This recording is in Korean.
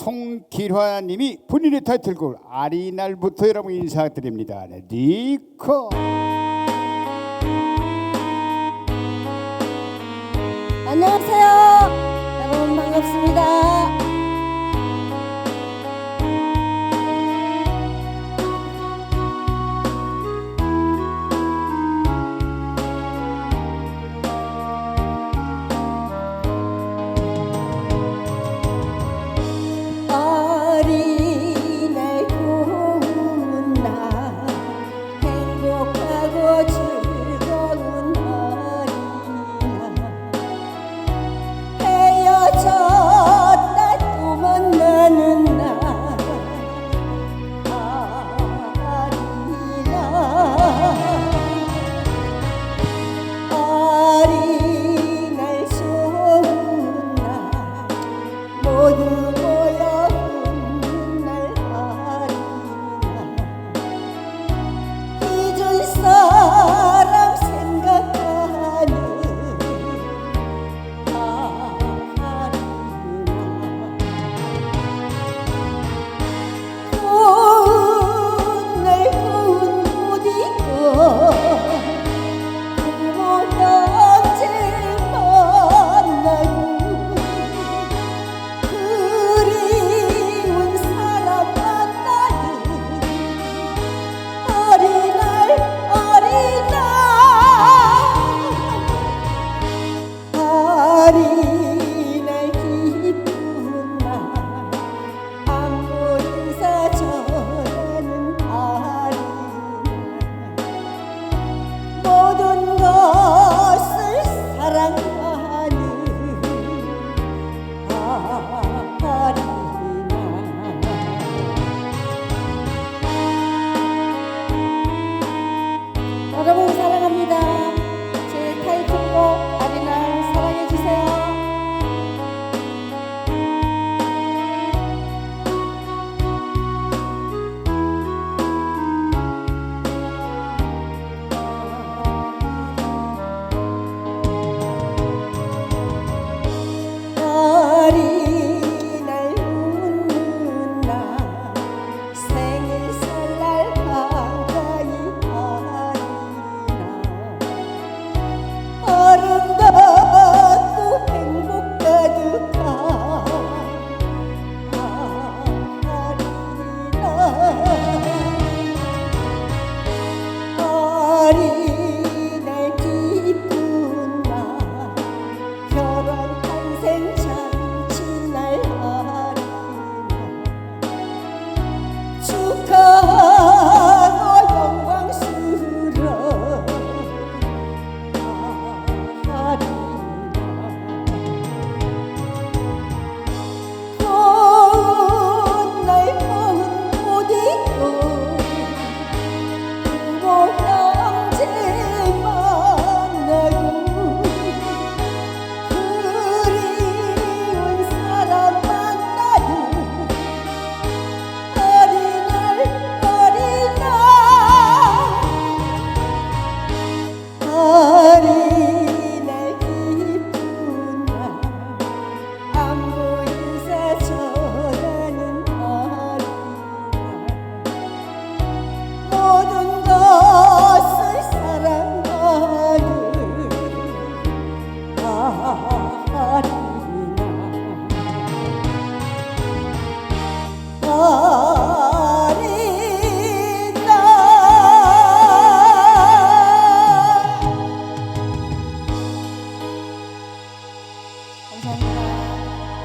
송길화님이 본인의 타이틀곡 아리날부터 여러분 인사드립니다. 네, 니커. 안녕하세요. 여러분 반갑습니다.